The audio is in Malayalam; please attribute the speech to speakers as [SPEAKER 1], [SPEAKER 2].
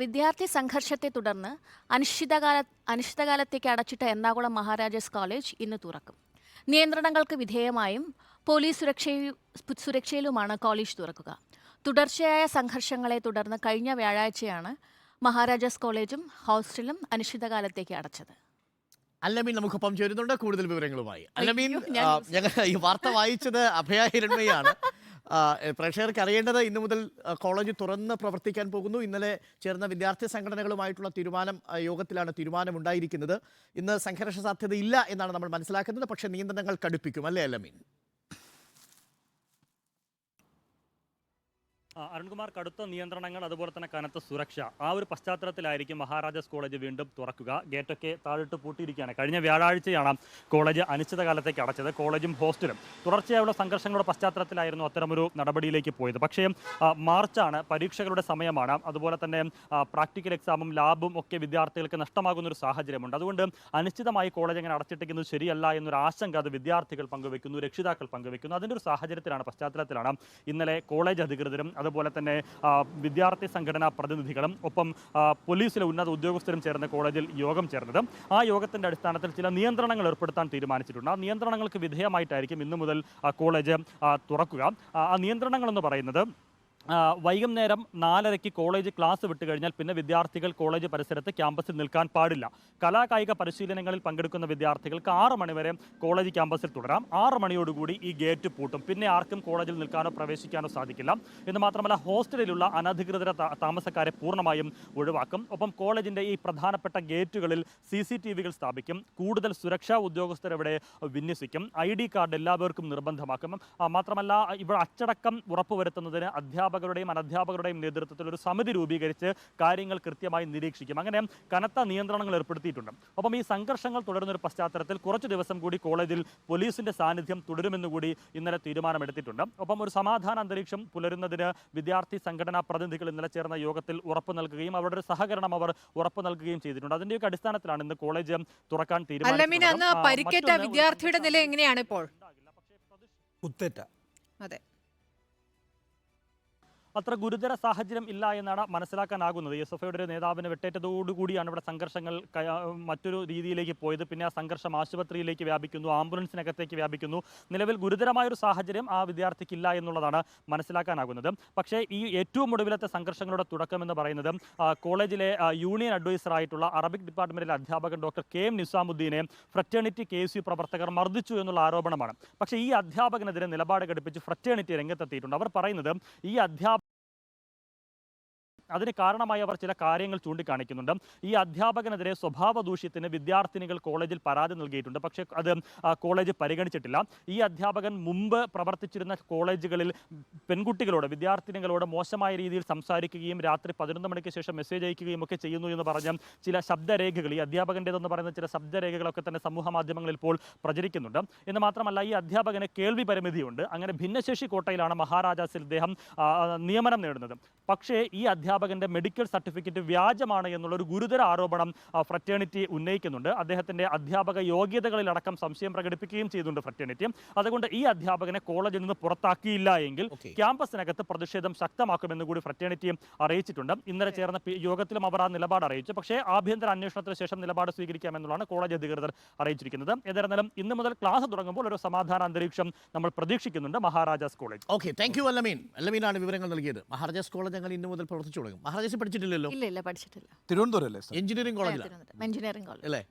[SPEAKER 1] വിദ്യാർത്ഥി സംഘർഷത്തെ തുടർന്ന് അനിശ്ചിതകാല അനിശ്ചിതകാലത്തേക്ക് അടച്ചിട്ട എറണാകുളം മഹാരാജാസ് കോളേജ് ഇന്ന് തുറക്കും. നിയന്ത്രണങ്ങൾക്ക് വിധേയമായും പോലീസ് സുരക്ഷയും സുരക്ഷയിലുമാണ് കോളേജ് തുറക്കുക. തുടർച്ചയായ സംഘർഷങ്ങളെ തുടർന്ന് കഴിഞ്ഞ വ്യാഴാഴ്ചയാണ് മഹാരാജാസ് കോളേജും ഹോസ്റ്റലും അനിശ്ചിതകാലത്തേക്ക് അടച്ചത്.
[SPEAKER 2] അല്ലമീൻ നമുക്കൊപ്പം ചേരുന്നുണ്ട്. കൂടുതൽ വിവരങ്ങളുമായി. അല്ലമീൻ ഞങ്ങൾ ഈ വാർത്ത വായിച്ചത് അഭയ ഹിരൺമയാണ് പ്രേക്ഷകർക്ക് അറിയേണ്ടത് ഇന്നു മുതൽ കോളേജ് തുറന്ന് പ്രവർത്തിക്കാൻ പോകുന്നു. ഇന്നലെ ചേർന്ന വിദ്യാർത്ഥി സംഘടനകളുമായിട്ടുള്ള തീരുമാനം യോഗത്തിലാണ് തീരുമാനമുണ്ടായിരിക്കുന്നത്. ഇന്ന് സംഘർഷ സാധ്യതയില്ല എന്നാണ് നമ്മൾ മനസ്സിലാക്കുന്നത്. പക്ഷേ നിയന്ത്രണങ്ങൾ കടുപ്പിക്കും. അല്ലേ അല്ലമീൻ
[SPEAKER 3] അരുൺകുമാർ കടുത്ത നിയന്ത്രണങ്ങൾ അതുപോലെ തന്നെ കനത്ത സുരക്ഷ. ആ ഒരു പശ്ചാത്തലത്തിലായിരിക്കും മഹാരാജാസ് കോളേജ് വീണ്ടും തുറക്കുക. ഗേറ്റൊക്കെ താഴിട്ട് പൂട്ടിയിരിക്കുകയാണ്. കഴിഞ്ഞ വ്യാഴാഴ്ചയാണ് കോളേജ് അനിശ്ചിതകാലത്തേക്ക് അടച്ചത്. കോളേജും ഹോസ്റ്റലും തുടർച്ചയായുള്ള സംഘർഷങ്ങളുടെ പശ്ചാത്തലത്തിലായിരുന്നു അത്തരമൊരു നടപടിയിലേക്ക് പോയത്. പക്ഷേ മാർച്ചാണ് പരീക്ഷകളുടെ സമയമാണ്. അതുപോലെ തന്നെ പ്രാക്ടിക്കൽ എക്സാമും ലാബും ഒക്കെ വിദ്യാർത്ഥികൾക്ക് നഷ്ടമാകുന്ന ഒരു സാഹചര്യമുണ്ട്. അതുകൊണ്ട് അനിശ്ചിതമായി കോളേജ് അങ്ങനെ അടച്ചിട്ടിരിക്കുന്നത് ശരിയല്ല എന്നൊരു ആശങ്ക അത് വിദ്യാർത്ഥികൾ പങ്കുവെക്കുന്നു രക്ഷിതാക്കൾ പങ്കുവെക്കുന്നു. അതിന്റെ ഒരു സാഹചര്യത്തിലാണ് പശ്ചാത്തലത്തിലാണ് ഇന്നലെ കോളേജ് അധികൃതരും അതുപോലെ തന്നെ വിദ്യാർത്ഥി സംഘടനാ പ്രതിനിധികളും ഒപ്പം പോലീസിലെ ഉന്നത ഉദ്യോഗസ്ഥരും ചേർന്ന് കോളേജിൽ യോഗം ചേർന്നത്. ആ യോഗത്തിന്റെ അടിസ്ഥാനത്തിൽ ചില നിയന്ത്രണങ്ങൾ ഏർപ്പെടുത്താൻ തീരുമാനിച്ചിട്ടുണ്ട്. ആ നിയന്ത്രണങ്ങൾക്ക് വിധേയമായിട്ടായിരിക്കും ഇന്നു മുതൽ കോളേജ് തുറക്കുക. ആ, നിയന്ത്രണങ്ങളെന്ന് പറയുന്നത് വൈകുന്നേരം നാലരയ്ക്ക് കോളേജ് ക്ലാസ് വിട്ട് കഴിഞ്ഞാൽ പിന്നെ വിദ്യാർത്ഥികൾ കോളേജ് പരിസരത്ത് ക്യാമ്പസിൽ നിൽക്കാൻ പാടില്ല. കലാകായിക പരിശീലനങ്ങളിൽ പങ്കെടുക്കുന്ന വിദ്യാർത്ഥികൾക്ക് ആറ് മണിവരെ കോളേജ് ക്യാമ്പസിൽ തുടരാം. ആറ് മണിയോടുകൂടി ഈ ഗേറ്റ് പൂട്ടും. പിന്നെ ആർക്കും കോളേജിൽ നിൽക്കാനോ പ്രവേശിക്കാനോ സാധിക്കില്ല. എന്ന് മാത്രമല്ല ഹോസ്റ്റലിലുള്ള അനധികൃത താമസക്കാരെ പൂർണമായും ഒഴിവാക്കും. ഒപ്പം കോളേജിന്റെ ഈ പ്രധാനപ്പെട്ട ഗേറ്റുകളിൽ സി സി ടി വികൾ സ്ഥാപിക്കും. കൂടുതൽ സുരക്ഷാ ഉദ്യോഗസ്ഥർ ഇവിടെ വിന്യസിക്കും. ഐ ഡി കാർഡ് എല്ലാവർക്കും നിർബന്ധമാക്കും. മാത്രമല്ല ഇവിടെ അച്ചടക്കം ഉറപ്പുവരുത്തുന്നതിന് അധ്യാപകരുടെയും അനധ്യാപകരുടെയും നേതൃത്വത്തിൽ ഒരു സമിതി രൂപീകരിച്ച് കാര്യങ്ങൾ കൃത്യമായി നിരീക്ഷിക്കും. അങ്ങനെ കനത്ത നിയന്ത്രണങ്ങൾ ഏർപ്പെടുത്തിയിട്ടുണ്ട്. ഒപ്പം ഈ സംഘർഷങ്ങൾ തുടരുന്ന ഒരു പശ്ചാത്തലത്തിൽ കുറച്ച് ദിവസം കൂടി കോളേജിൽ പോലീസിന്റെ സാന്നിധ്യം തുടരുമെന്ന് കൂടി ഇന്നലെ തീരുമാനമെടുത്തിട്ടുണ്ട്. ഒപ്പം ഒരു സമാധാന അന്തരീക്ഷം പുലരുന്നതിന് വിദ്യാർത്ഥി സംഘടനാ പ്രതിനിധികൾ ഇന്നലെ ചേർന്ന യോഗത്തിൽ ഉറപ്പ് നൽകുകയും അവരുടെ ഒരു സഹകരണം അവർ ഉറപ്പ് നൽകുകയും ചെയ്തിട്ടുണ്ട്. അതിന്റെയൊക്കെ അടിസ്ഥാനത്തിലാണ് ഇന്ന് കോളേജ് തുറക്കാൻ തീരുമാനിച്ചത്
[SPEAKER 4] വിദ്യാർത്ഥിയുടെ നില എങ്ങനെയാണ് ഇപ്പോൾ?
[SPEAKER 5] കുത്തേറ്റ
[SPEAKER 4] അതെ.
[SPEAKER 3] അത്ര ഗുരുതര സാഹചര്യം ഇല്ല എന്നാണ് മനസ്സിലാക്കാനാകുന്നത്. എസ് എഫ് ഐയുടെ ഒരു നേതാവിന് വെട്ടേറ്റതോടുകൂടിയാണ് ഇവിടെ സംഘർഷങ്ങൾ മറ്റൊരു രീതിയിലേക്ക് പോയത്. പിന്നെ ആ സംഘർഷം ആശുപത്രിയിലേക്ക് വ്യാപിക്കുന്നു ആംബുലൻസിനകത്തേക്ക് വ്യാപിക്കുന്നു. നിലവിൽ ഗുരുതരമായ ഒരു സാഹചര്യം ആ വിദ്യാർത്ഥിക്കില്ല എന്നുള്ളതാണ് മനസ്സിലാക്കാനാകുന്നത്. പക്ഷേ ഈ ഏറ്റവും ഒടുവിലത്തെ സംഘർഷങ്ങളുടെ തുടക്കം എന്ന് പറയുന്നത് കോളേജിലെ യൂണിയൻ അഡ്വൈസർ ആയിട്ടുള്ള അറബിക് ഡിപ്പാർട്ട്മെന്റിലെ അധ്യാപകൻ ഡോക്ടർ കെ എം നിസാമുദ്ദീനെ ഫ്രറ്റേണിറ്റി കെ എസ് യു പ്രവർത്തകർ മർദ്ദിച്ചു എന്നുള്ള ആരോപണമാണ്. പക്ഷേ ഈ അധ്യാപകനെതിരെ നിലപാട് ഘടിപ്പിച്ച് ഫ്രറ്റേണിറ്റി രംഗത്തെത്തിയിട്ടുണ്ട്. അവർ പറയുന്നത് ഈ അധ്യാപക അതിന് കാരണമായി അവർ ചില കാര്യങ്ങൾ ചൂണ്ടിക്കാണിക്കുന്നുണ്ട്. ഈ അധ്യാപകനെതിരെ സ്വഭാവ ദൂഷ്യത്തിന് വിദ്യാർത്ഥിനികൾ കോളേജിൽ പരാതി നൽകിയിട്ടുണ്ട്. പക്ഷേ അത് കോളേജ് പരിഗണിച്ചിട്ടില്ല. ഈ അധ്യാപകൻ മുമ്പ് പ്രവർത്തിച്ചിരുന്ന കോളേജുകളിൽ പെൺകുട്ടികളോട് വിദ്യാർത്ഥിനികളോട് മോശമായ രീതിയിൽ സംസാരിക്കുകയും രാത്രി പതിനൊന്ന് മണിക്ക് ശേഷം മെസ്സേജ് അയക്കുകയും ഒക്കെ ചെയ്യുന്നു എന്ന് പറഞ്ഞ ചില ശബ്ദരേഖകൾ ഈ അധ്യാപകന്റെതെന്ന് പറയുന്ന ചില ശബ്ദരേഖകളൊക്കെ തന്നെ സമൂഹ മാധ്യമങ്ങളിൽ ഇപ്പോൾ പ്രചരിക്കുന്നുണ്ട്. എന്ന് മാത്രമല്ല ഈ അധ്യാപകന് കേൾവി പരിമിതിയുണ്ട്. അങ്ങനെ ഭിന്നശേഷി കോട്ടയിലാണ് മഹാരാജാസിൽ ഇദ്ദേഹം നിയമനം നേടുന്നത്. പക്ഷേ ഈ അധ്യാപകന്റെ മെഡിക്കൽ സർട്ടിഫിക്കറ്റ് വ്യാജമാണ് എന്നുള്ള ഒരു ഗുരുതര ആരോപണം ഫ്രറ്റേണിറ്റി ഉന്നയിക്കുന്നുണ്ട്. അദ്ദേഹത്തിന്റെ അധ്യാപക യോഗ്യതകളിലടക്കം സംശയം പ്രകടിപ്പിക്കുകയും ചെയ്യുന്നുണ്ട് ഫ്രറ്റേണിറ്റി. അതുകൊണ്ട് ഈ അധ്യാപകനെ കോളേജിൽ നിന്ന് പുറത്താക്കിയില്ല എങ്കിൽ ക്യാമ്പസിനകത്ത് പ്രതിഷേധം ശക്തമാക്കുമെന്ന് കൂടി ഫ്രറ്റേണിറ്റി അറിയിച്ചിട്ടുണ്ട്. ഇന്നലെ ചേർന്ന യോഗത്തിലും അവർ ആ നിലപാട് അറിയിച്ചു. പക്ഷേ ആഭ്യന്തര അന്വേഷണത്തിന് ശേഷം നിലപാട് സ്വീകരിക്കാമെന്നുള്ളതാണ് കോളേജ് അധികൃതർ അറിയിച്ചിരിക്കുന്നത്. ഏതായിരുന്നാലും ഇന്ന് മുതൽ ക്ലാസ് തുടങ്ങുമ്പോൾ ഒരു സമാധാന അന്തരീക്ഷം നമ്മൾ പ്രതീക്ഷിക്കുന്നുണ്ട് Maharajas college.
[SPEAKER 2] Okay thank you Allameen. അല്ലമീനാണ് വിവരങ്ങൾ നൽകിയത്. മഹാരാജാസ് കോളേജ് ഞങ്ങൾ ഇന്നു മുതൽ പ്രവർത്തിച്ചു. തുടങ്ങും. മഹാരാജേഷ് പഠിച്ചിട്ടില്ലല്ലോ?
[SPEAKER 1] ഇല്ല ഇല്ല പഠിച്ചിട്ടില്ല.
[SPEAKER 5] തിരുവനന്തപുരം അല്ലേ
[SPEAKER 2] എഞ്ചിനീയറിംഗ് കോളേജ്
[SPEAKER 1] എഞ്ചിനീയറിംഗ് കോളേജ്.
[SPEAKER 2] അല്ലേ?